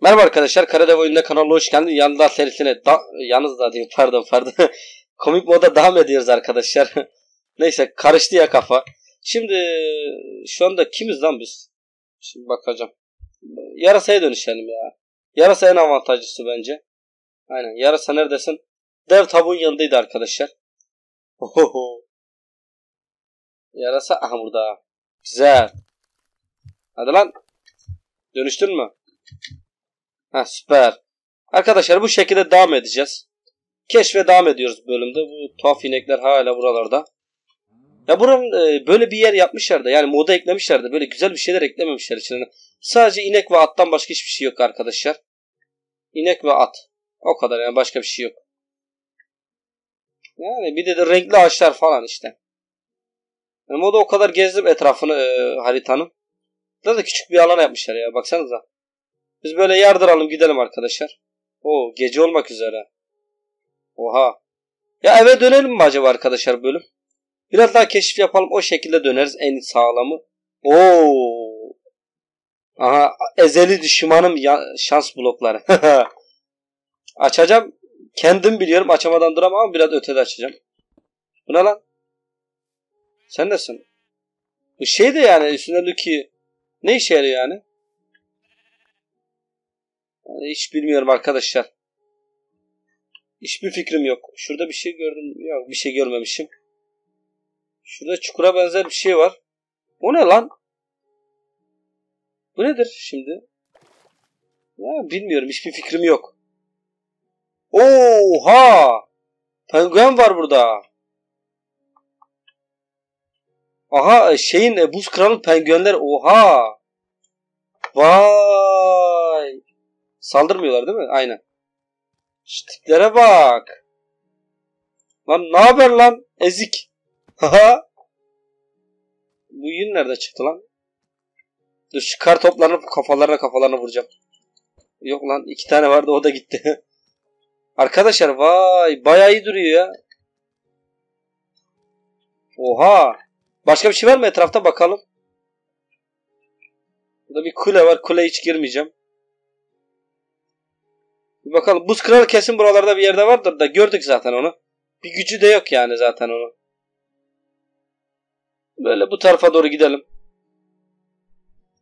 Merhaba arkadaşlar, Karadev Oyun'da kanalına hoş geldiniz. Yanında serisine, da, yalnız da diyeyim pardon pardon. Komik moda devam ediyoruz arkadaşlar. Neyse karıştı ya kafa. Şimdi şu anda kimiz lan biz? Şimdi bakacağım. Yarasaya dönüşelim ya. Yarasa en avantajlısı bence. Aynen yarasa neredesin? Dev tabuğun yanındaydı arkadaşlar. Ohoho. Yarasa aha burada. Güzel. Hadi lan. Dönüştün mü? Ha süper. Arkadaşlar bu şekilde devam edeceğiz. Keşfe devam ediyoruz bölümde. Bu tuhaf inekler hala buralarda. Ya buranın e, böyle bir yer yapmışlar da yani moda eklemişler de böyle güzel bir şeyler eklememişler içine. Sadece inek ve attan başka hiçbir şey yok arkadaşlar. İnek ve at. O kadar yani başka bir şey yok. Yani bir de, de renkli ağaçlar falan işte. Yani moda o kadar gezdim etrafını e, haritanın. Burada da küçük bir alan yapmışlar ya baksanıza. Biz böyle yardıralım gidelim arkadaşlar. O gece olmak üzere. Oha. Ya eve dönelim mi acaba arkadaşlar bölüm? Biraz daha keşif yapalım o şekilde döneriz en sağlamı. Oo. Aha ezeli düşmanım ya, şans blokları. Açacağım. Kendim biliyorum açamadan duramam ama biraz ötede açacağım. Bu ne lan? Sen nesin? Bu şey de yani üstündeki ne işe yarıyor yani? Hiç bilmiyorum arkadaşlar. Hiçbir fikrim yok. Şurada bir şey gördüm. Yok bir şey görmemişim. Şurada çukura benzer bir şey var. O ne lan? Bu nedir şimdi? Ya bilmiyorum. Hiçbir fikrim yok. Oha! Penguen var burada. Aha şeyin e, buz kralı penguenler. Oha! Vay! Saldırmıyorlar değil mi? Aynen. Tiplere bak. Lan ne haber lan? Ezik. Haha. Bu yün nerede çıktı lan? Dur şu kar toplarını kafalarına kafalarına vuracağım. Yok lan iki tane vardı o da gitti. Arkadaşlar vay bayağı iyi duruyor ya. Oha. Başka bir şey var mı etrafta bakalım. Burada bir kule var. Kule hiç girmeyeceğim. Bakalım. Buz kralı kesin buralarda bir yerde vardır da gördük zaten onu. Bir gücü de yok yani zaten onun. Böyle bu tarafa doğru gidelim.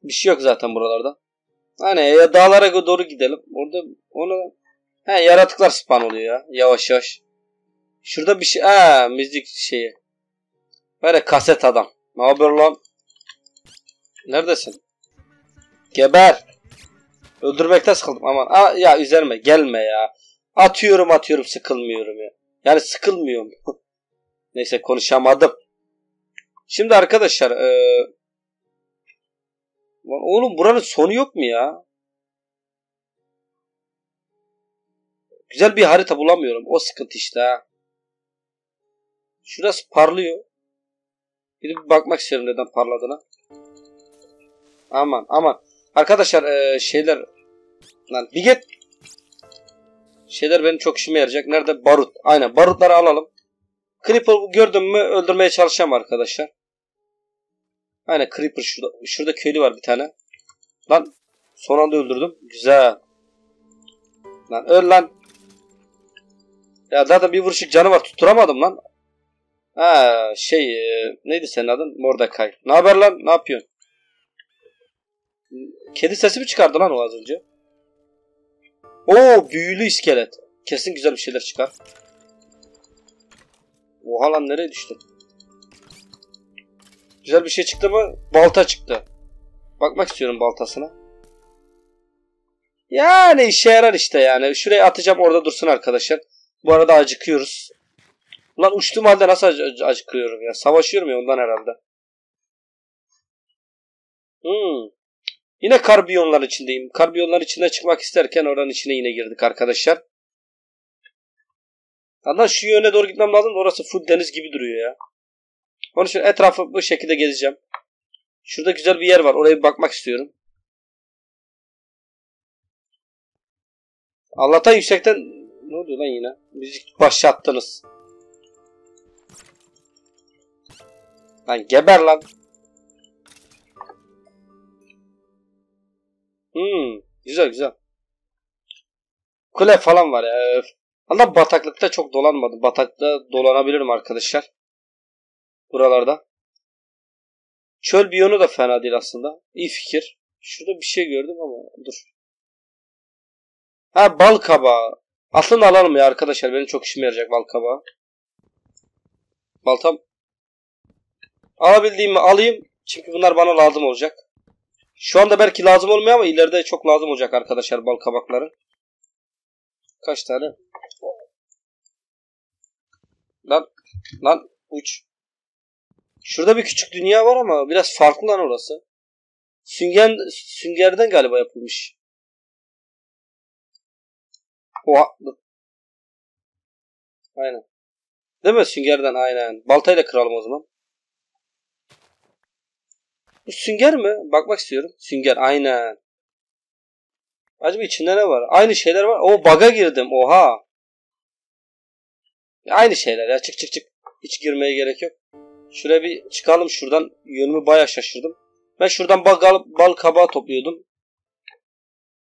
Bir şey yok zaten buralarda. Hani ya dağlara doğru gidelim. Orada onu he yaratıklar spawn oluyor ya. Yavaş yavaş. Şurada bir şey. Ha müzik şeyi. Böyle kaset adam. Ne haber lan? Neredesin? Geber. Öldürmekten sıkıldım aman. Aa, ya üzerime gelme ya. Atıyorum atıyorum sıkılmıyorum ya. Yani sıkılmıyorum. Neyse konuşamadım. Şimdi arkadaşlar ee... oğlum buranın sonu yok mu ya? Güzel bir harita bulamıyorum. O sıkıntı işte ha. Şurası parlıyor. Bir bakmak istiyorum neden parladığına. Aman aman. Arkadaşlar ee, şeyler lan bir git. Şeyler benim çok işime yarayacak. Nerede? Barut. Aynen barutları alalım. Creeper gördüm mü öldürmeye çalışacağım arkadaşlar. Aynen Creeper şurada. Şurada köylü var bir tane. Lan son anda öldürdüm. Güzel. Lan öl lan. Ya zaten bir vuruşuk canı var. Tutturamadım lan. Ha şey e, neydi senin adın? Mordecai. Ne haber lan? Ne yapıyorsun? Kedi sesi mi çıkardı lan o az önce? Oo büyülü iskelet. Kesin güzel bir şeyler çıkar. Oha lan nereye düştü? Güzel bir şey çıktı mı? Balta çıktı. Bakmak istiyorum baltasına. Yani işe yarar işte yani. Şuraya atacağım orada dursun arkadaşlar. Bu arada acıkıyoruz. Ulan uçtuğum halde nasıl ac acıkıyorum ya? Savaşıyorum ya ondan herhalde. Hmm. Yine karbiyonlar içindeyim. Karbiyonlar içine çıkmak isterken oranın içine yine girdik arkadaşlar. Hatta şu yöne doğru gitmem lazım. Orası full deniz gibi duruyor ya. Onun için etrafı bu şekilde gezeceğim. Şurada güzel bir yer var. Oraya bir bakmak istiyorum. Allah'tan yüksekten... Ne oluyor lan yine? Müzik başlattınız. Lan geber lan. Hmm, güzel güzel. Kule falan var ya. Öf. Ama bataklıkta çok dolanmadım. Batakta dolanabilirim arkadaşlar. Buralarda. Çöl biyonu da fena değil aslında. İyi fikir. Şurada bir şey gördüm ama dur. Ha bal kabağı. Aslında alalım ya arkadaşlar. Benim çok işime yarayacak bal kabağı. Baltam. Alabildiğimi alayım. Çünkü bunlar bana lazım olacak. Şu anda belki lazım olmuyor ama ileride çok lazım olacak arkadaşlar bal kabakları. Kaç tane? Lan lan uç. Şurada bir küçük dünya var ama biraz farklı lan orası. Sünger, süngerden galiba yapılmış. Oha. Aynen. Değil mi? Süngerden aynen. Baltayla kıralım o zaman. Bu sünger mi? Bakmak istiyorum. Sünger aynen. Acaba içinde ne var? Aynı şeyler var. O baga girdim. Oha. Aynı şeyler ya. Çık çık çık. Hiç girmeye gerek yok. Şuraya bir çıkalım şuradan. Yönümü baya şaşırdım. Ben şuradan bal, bal kabağı topluyordum.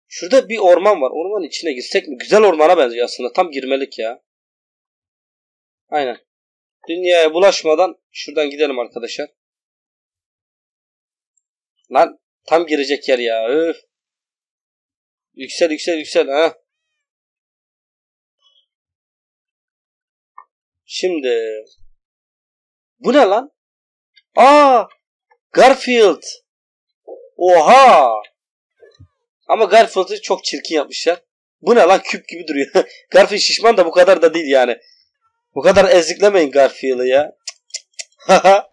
Şurada bir orman var. Ormanın içine girsek mi? Güzel ormana benziyor aslında. Tam girmelik ya. Aynen. Dünyaya bulaşmadan şuradan gidelim arkadaşlar. Lan tam girecek yer ya. Öf. Yüksel yüksel yüksel. Ha. Şimdi bu ne lan? Aa! Garfield. Oha! Ama Garfield'ı çok çirkin yapmışlar. Bu ne lan küp gibi duruyor. Garfield şişman da bu kadar da değil yani. Bu kadar eziklemeyin Garfield'ı ya.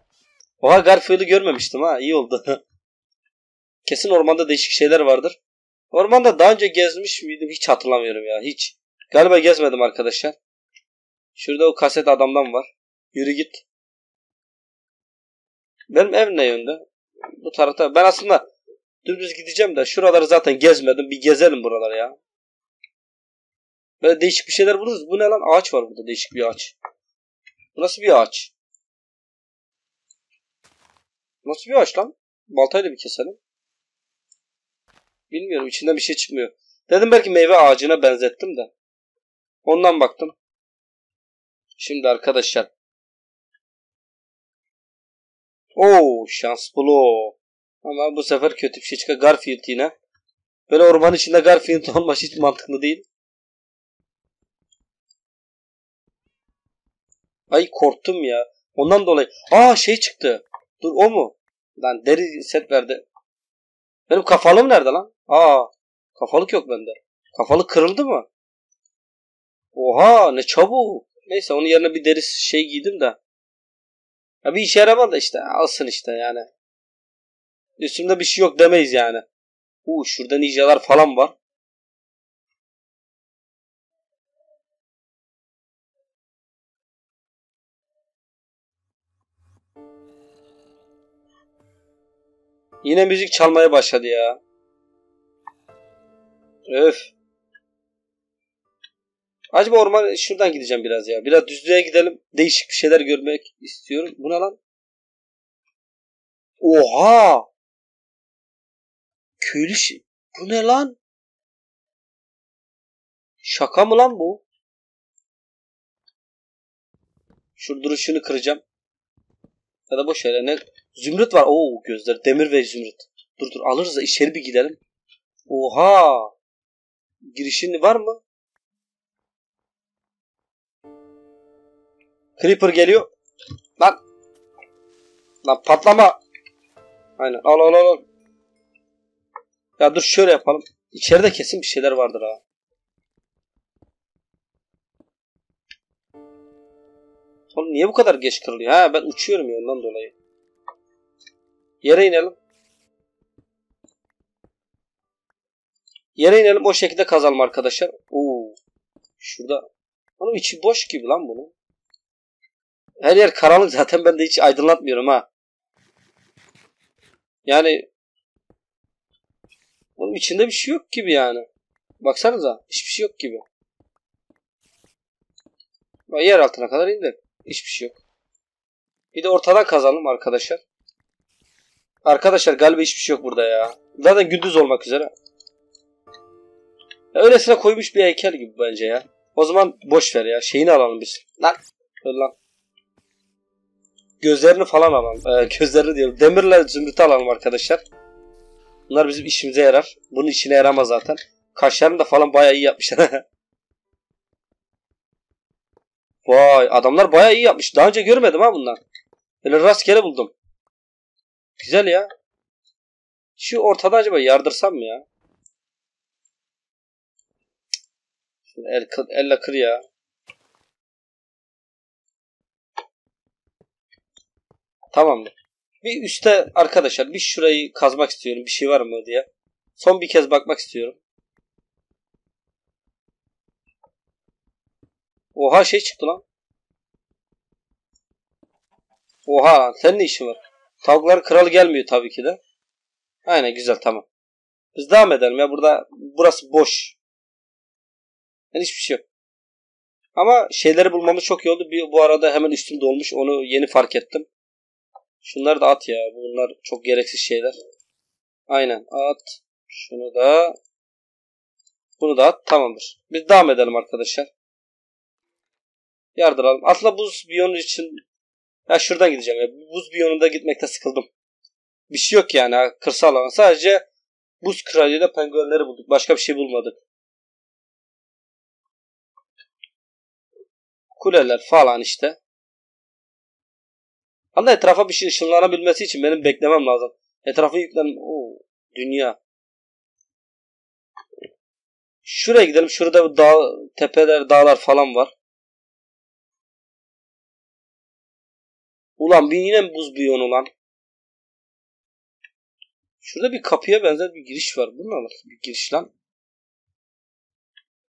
Oha Garfield'ı görmemiştim ha. iyi oldu. Kesin ormanda değişik şeyler vardır. Ormanda daha önce gezmiş miydim hiç hatırlamıyorum ya. Hiç. Galiba gezmedim arkadaşlar. Şurada o kaset adamdan var. Yürü git. Benim ev ne yönde? Bu tarafta. Ben aslında dümdüz gideceğim de şuraları zaten gezmedim. Bir gezelim buraları ya. Böyle değişik bir şeyler buluruz. Bu ne lan? Ağaç var burada. Değişik bir ağaç. Bu nasıl bir ağaç? Nasıl bir ağaç lan? Baltayla bir keselim. Bilmiyorum. içinden bir şey çıkmıyor. Dedim belki meyve ağacına benzettim de. Ondan baktım. Şimdi arkadaşlar. Oo şans bulu. Ama bu sefer kötü bir şey çıkar. Garfield yine. Böyle orman içinde Garfield olması hiç mantıklı değil. Ay korktum ya. Ondan dolayı. Aa şey çıktı. Dur o mu? Lan deri set verdi. Benim kafalım nerede lan? Aa kafalık yok bende. Kafalık kırıldı mı? Oha ne çabuk. Neyse onun yerine bir deri şey giydim de. Ya bir işe yaramadı da işte alsın işte yani. Üstümde bir şey yok demeyiz yani. Uuu şurada ninjalar falan var. Yine müzik çalmaya başladı ya. Öf. Acaba orman şuradan gideceğim biraz ya. Biraz düzlüğe gidelim. Değişik bir şeyler görmek istiyorum. Bu ne lan? Oha! Köylü şey. Bu ne lan? Şaka mı lan bu? Şu duruşunu kıracağım. Ya da boş ver. Ne? Zümrüt var. Oo gözler. Demir ve zümrüt. Dur dur alırız da içeri bir gidelim. Oha! Girişin var mı? Creeper geliyor. Lan. Lan patlama. Aynen al al al. Ya dur şöyle yapalım. İçeride kesin bir şeyler vardır ha. Oğlum niye bu kadar geç kırılıyor? Ha ben uçuyorum ya ondan dolayı. Yere inelim. Yere inelim o şekilde kazalım arkadaşlar. Oo. Şurada. Onun içi boş gibi lan bunun. Her yer karanlık zaten ben de hiç aydınlatmıyorum ha. Yani bunun içinde bir şey yok gibi yani. Baksanıza hiçbir şey yok gibi. Yer altına kadar indik. Hiçbir şey yok. Bir de ortadan kazalım arkadaşlar. Arkadaşlar galiba hiçbir şey yok burada ya. Zaten gündüz olmak üzere. Öylesine koymuş bir heykel gibi bence ya. O zaman boş ver ya. Şeyini alalım biz. Lan. Dur lan. Gözlerini falan alalım. Ee, gözlerini diyorum. Demirle zümrütü alalım arkadaşlar. Bunlar bizim işimize yarar. Bunun işine yaramaz zaten. Kaşlarını da falan bayağı iyi yapmışlar. Vay adamlar bayağı iyi yapmış. Daha önce görmedim ha bunlar. Böyle rastgele buldum. Güzel ya. Şu ortada acaba yardırsam mı ya? Şunu el, elle kır ya. Tamamdır. Bir üstte arkadaşlar bir şurayı kazmak istiyorum. Bir şey var mı diye. Son bir kez bakmak istiyorum. Oha şey çıktı lan. Oha sen ne işin var? Tavukların kralı gelmiyor tabii ki de. Aynen güzel tamam. Biz devam edelim ya burada burası boş. Yani hiçbir şey yok. Ama şeyleri bulmamız çok iyi oldu. Bir, bu arada hemen üstüm dolmuş. Onu yeni fark ettim. Şunları da at ya. Bunlar çok gereksiz şeyler. Aynen at. Şunu da. Bunu da at. Tamamdır. Biz devam edelim arkadaşlar. Yardıralım. Aslında buz biyonu için ya şuradan gideceğim ya. Buz biyonunda gitmekte sıkıldım. Bir şey yok yani kırsal alan. Sadece buz kralıyla penguenleri bulduk. Başka bir şey bulmadık. Kuleler falan işte. Ama etrafa bir şey ışınlanabilmesi için benim beklemem lazım. Etrafı yüklen... Oo, dünya. Şuraya gidelim. Şurada dağ, tepeler, dağlar falan var. Ulan bir yine buz biyonu lan. Şurada bir kapıya benzer bir giriş var. Bu ne nasıl bir giriş lan?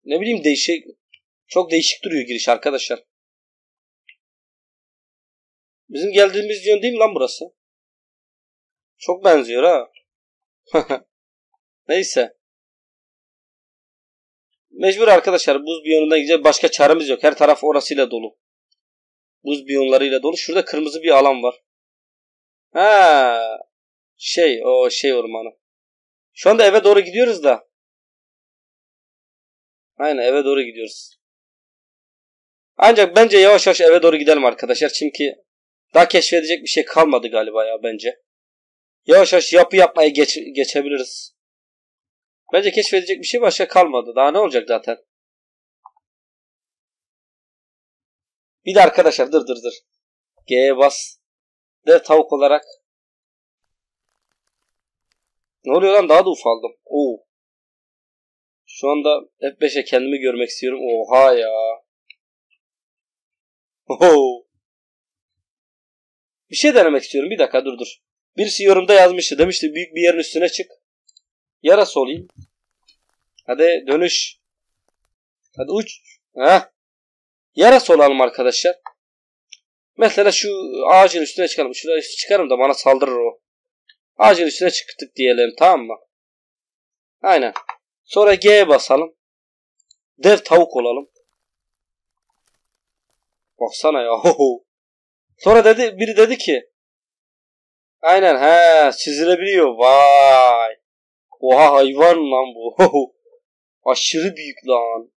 Ne bileyim değişik. Çok değişik duruyor giriş arkadaşlar. Bizim geldiğimiz yön değil mi lan burası? Çok benziyor ha. Neyse. Mecbur arkadaşlar buz biyonuna gideceğiz. Başka çaremiz yok. Her taraf orasıyla dolu. Buz biyonlarıyla dolu. Şurada kırmızı bir alan var. Ha, şey o şey ormanı. Şu anda eve doğru gidiyoruz da. Aynen eve doğru gidiyoruz. Ancak bence yavaş yavaş eve doğru gidelim arkadaşlar. Çünkü daha keşfedecek bir şey kalmadı galiba ya bence. Yavaş yavaş yapı yapmaya geç, geçebiliriz. Bence keşfedecek bir şey başka kalmadı. Daha ne olacak zaten? Bir de arkadaşlar dır dır dır. G'ye bas. De tavuk olarak. Ne oluyor lan daha da ufaldım. Oo. Şu anda F5'e kendimi görmek istiyorum. Oha ya. Bir şey denemek istiyorum. Bir dakika dur dur. Birisi yorumda yazmıştı. Demişti büyük bir yerin üstüne çık. Yarası olayım. Hadi dönüş. Hadi uç. Heh. Yarası olalım arkadaşlar. Mesela şu ağacın üstüne çıkalım. Şuraya çıkarım da bana saldırır o. Ağacın üstüne çıktık diyelim tamam mı? Aynen. Sonra G'ye basalım. Dev tavuk olalım. Baksana ya. Sonra dedi biri dedi ki Aynen he çizilebiliyor. Vay. Oha hayvan lan bu. Aşırı büyük lan.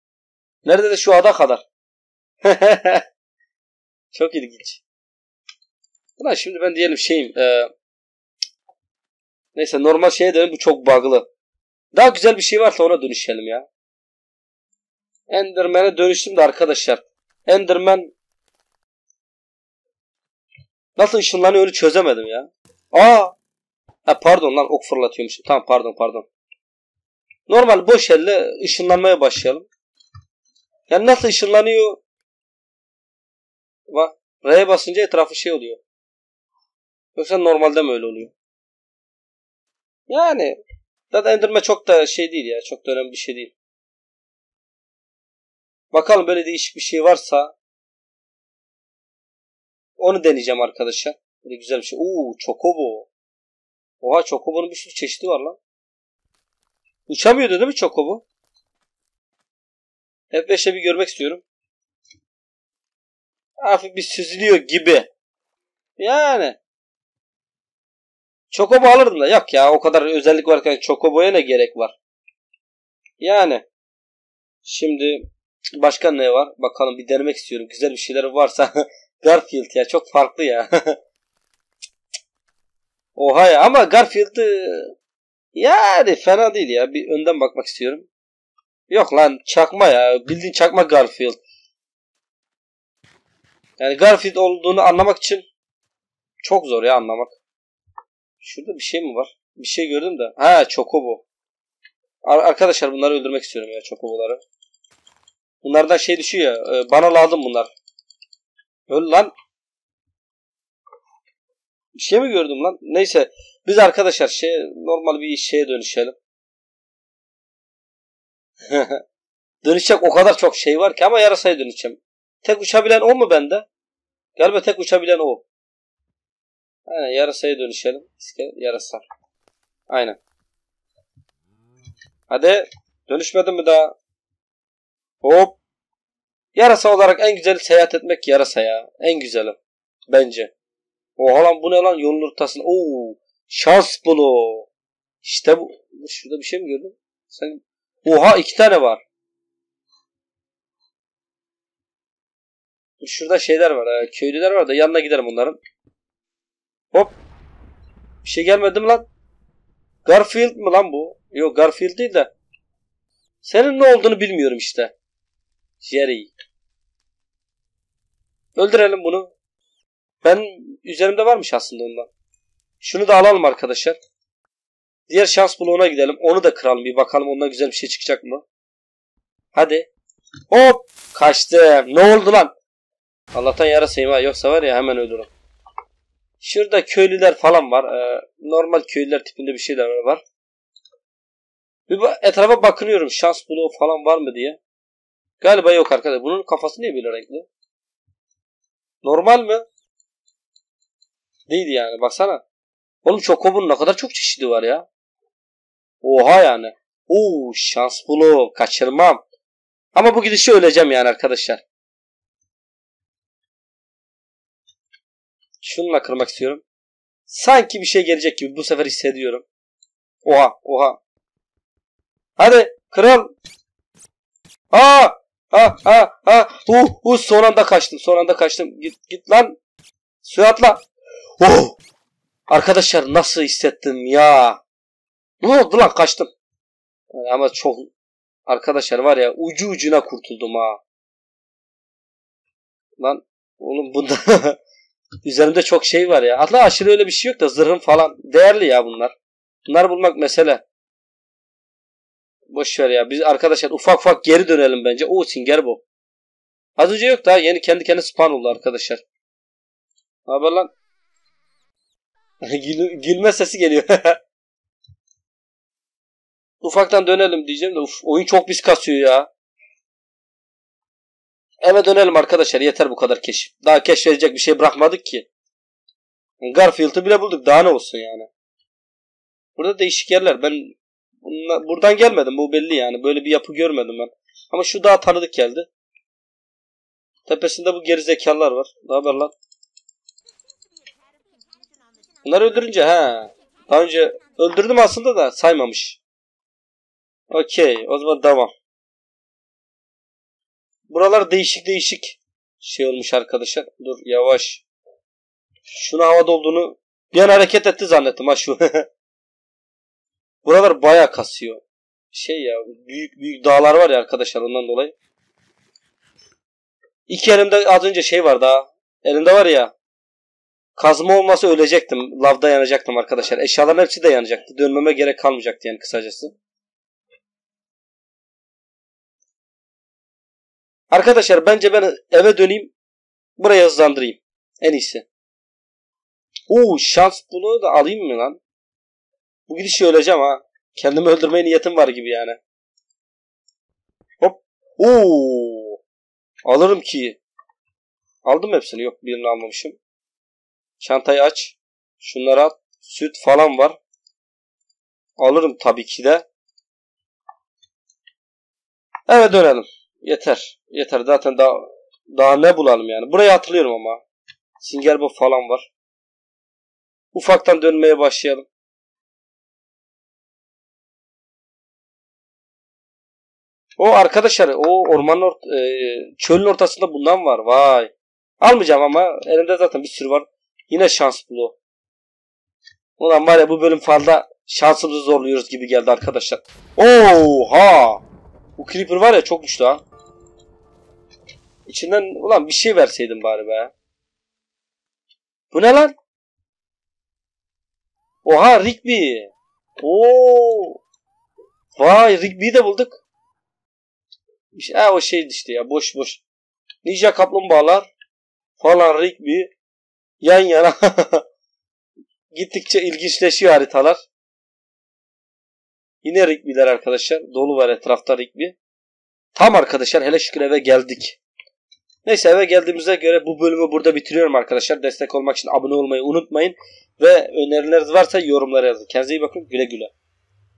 Nerede de şu ada kadar. Çok ilginç. Ulan şimdi ben diyelim şeyim. E, neyse normal şeye dönelim bu çok bug'lı. Daha güzel bir şey varsa ona dönüşelim ya. Enderman'e dönüştüm de arkadaşlar. Enderman nasıl ışınlanıyor öyle çözemedim ya. Aa! Ha pardon lan ok fırlatıyormuş. Tamam pardon pardon. Normal boş elle ışınlanmaya başlayalım. Yani nasıl ışınlanıyor? Bak R'ye basınca etrafı şey oluyor. Yoksa normalde mi öyle oluyor? Yani zaten indirme çok da şey değil ya. Çok da önemli bir şey değil. Bakalım böyle değişik bir şey varsa onu deneyeceğim arkadaşlar. Böyle güzel bir şey. Oo Chocobo. Oha Chocobo'nun bir sürü çeşidi var lan. Uçamıyordu değil mi Chocobo? F5'e bir görmek istiyorum. Hafif bir süzülüyor gibi. Yani. Chocobo alırdım da. Yok ya o kadar özellik varken Chocobo'ya ne gerek var? Yani. Şimdi başka ne var? Bakalım bir denemek istiyorum. Güzel bir şeyler varsa. Garfield ya çok farklı ya. Oha ya ama Garfield yani fena değil ya. Bir önden bakmak istiyorum. Yok lan çakma ya. Bildiğin çakma Garfield. Yani Garfield olduğunu anlamak için çok zor ya anlamak. Şurada bir şey mi var? Bir şey gördüm de. Ha Chocobo. Ar arkadaşlar bunları öldürmek istiyorum ya Chocobo'ları. Bunlardan şey düşüyor ya. E, bana lazım bunlar. Öl lan. Bir şey mi gördüm lan? Neyse. Biz arkadaşlar şey normal bir şeye dönüşelim. Dönüşecek o kadar çok şey var ki ama yarasaya dönüşeceğim. Tek uçabilen o mu bende? Galiba tek uçabilen o. Aynen yarasaya dönüşelim. İskelet yarasa. Aynen. Hadi. Dönüşmedin mi daha? Hop. Yarasa olarak en güzeli seyahat etmek yarasa ya. En güzeli. Bence. Oha lan bu ne lan yolun ortasında. Oo. Şans bunu. İşte bu. Şurada bir şey mi gördün? Sen... Oha iki tane var. Şurada şeyler var. Köylüler var da yanına giderim onların. Hop. Bir şey gelmedi mi lan? Garfield mi lan bu? Yok Garfield değil de. Senin ne olduğunu bilmiyorum işte. Jerry. Öldürelim bunu. Ben üzerimde varmış aslında ondan. Şunu da alalım arkadaşlar. Diğer şans bloğuna gidelim. Onu da kıralım. Bir bakalım ondan güzel bir şey çıkacak mı? Hadi. Hop. Kaçtım. Ne oldu lan? Allah'tan yarasayım ha. Yoksa var ya hemen ölürüm. Şurada köylüler falan var. Ee, normal köylüler tipinde bir şeyler var. Bir etrafa bakınıyorum. Şans bloğu falan var mı diye. Galiba yok arkadaşlar. Bunun kafası niye böyle renkli? Normal mi? Değil yani. Baksana. Oğlum Chocob'un ne kadar çok çeşidi var ya. Oha yani. Oo şans bloğu. Kaçırmam. Ama bu gidişi öleceğim yani arkadaşlar. Şununla kırmak istiyorum. Sanki bir şey gelecek gibi bu sefer hissediyorum. Oha oha. Hadi kral. Aa! Ha ha ha. Uh, uh son anda kaçtım. Son anda kaçtım. Git git lan. Suya atla. Oh! Arkadaşlar nasıl hissettim ya? Ne oldu lan kaçtım. Ama çok arkadaşlar var ya ucu ucuna kurtuldum ha. Lan oğlum bunda üzerimde çok şey var ya. Atla aşırı öyle bir şey yok da zırhım falan değerli ya bunlar. Bunlar bulmak mesele. Boş ver ya. Biz arkadaşlar ufak ufak geri dönelim bence. O Singer bu. Az önce yok daha yeni kendi kendine spawn oldu arkadaşlar. Ne haber lan? Gül, gülme sesi geliyor. Ufaktan dönelim diyeceğim de uf, oyun çok pis kasıyor ya. Eve dönelim arkadaşlar. Yeter bu kadar keşif. Daha keşfedecek bir şey bırakmadık ki. Garfield'ı bile bulduk. Daha ne olsun yani. Burada değişik yerler. Ben bunla, buradan gelmedim. Bu belli yani. Böyle bir yapı görmedim ben. Ama şu daha tanıdık geldi. Tepesinde bu gerizekalılar var. Ne haber lan? Bunları öldürünce ha. Daha önce öldürdüm aslında da saymamış. Okey. O zaman devam. Buralar değişik değişik şey olmuş arkadaşlar. Dur yavaş. Şunu havada olduğunu bir an hareket etti zannettim ha şu. Buralar baya kasıyor. Şey ya büyük büyük dağlar var ya arkadaşlar ondan dolayı. İki elimde az önce şey var daha. Elimde var ya Kazma olmasa ölecektim. Lavda yanacaktım arkadaşlar. Eşyaların hepsi de yanacaktı. Dönmeme gerek kalmayacaktı yani kısacası. Arkadaşlar bence ben eve döneyim. Buraya hızlandırayım. En iyisi. Oo şans bunu da alayım mı lan? Bu gidişi öleceğim ha. Kendimi öldürmeye niyetim var gibi yani. Hop. Oo. Alırım ki. Aldım hepsini. Yok birini almamışım. Çantayı aç. Şunları at. Süt falan var. Alırım tabii ki de. Eve dönelim. Yeter. Yeter. Zaten daha daha ne bulalım yani. Burayı hatırlıyorum ama. Singerbo falan var. Ufaktan dönmeye başlayalım. O arkadaşlar o ormanın ort e, çölün ortasında bundan var. Vay. Almayacağım ama elimde zaten bir sürü var. Yine şans bulu. Ulan var ya bu bölüm fazla şansımızı zorluyoruz gibi geldi arkadaşlar. Oha! Bu creeper var ya çok güçlü ha. İçinden ulan bir şey verseydin bari be. Bu ne lan? Oha Rigby. Oo. Vay Rigby'yi de bulduk. İşte, ha, o şeydi işte ya boş boş. Ninja kaplumbağalar falan Rigby yan yana. Gittikçe ilginçleşiyor haritalar. Yine Rigby'ler arkadaşlar. Dolu var etrafta Rigby. Tam arkadaşlar hele şükür eve geldik. Neyse eve geldiğimize göre bu bölümü burada bitiriyorum arkadaşlar. Destek olmak için abone olmayı unutmayın. Ve önerileriniz varsa yorumlara yazın. Kendinize iyi bakın. Güle güle.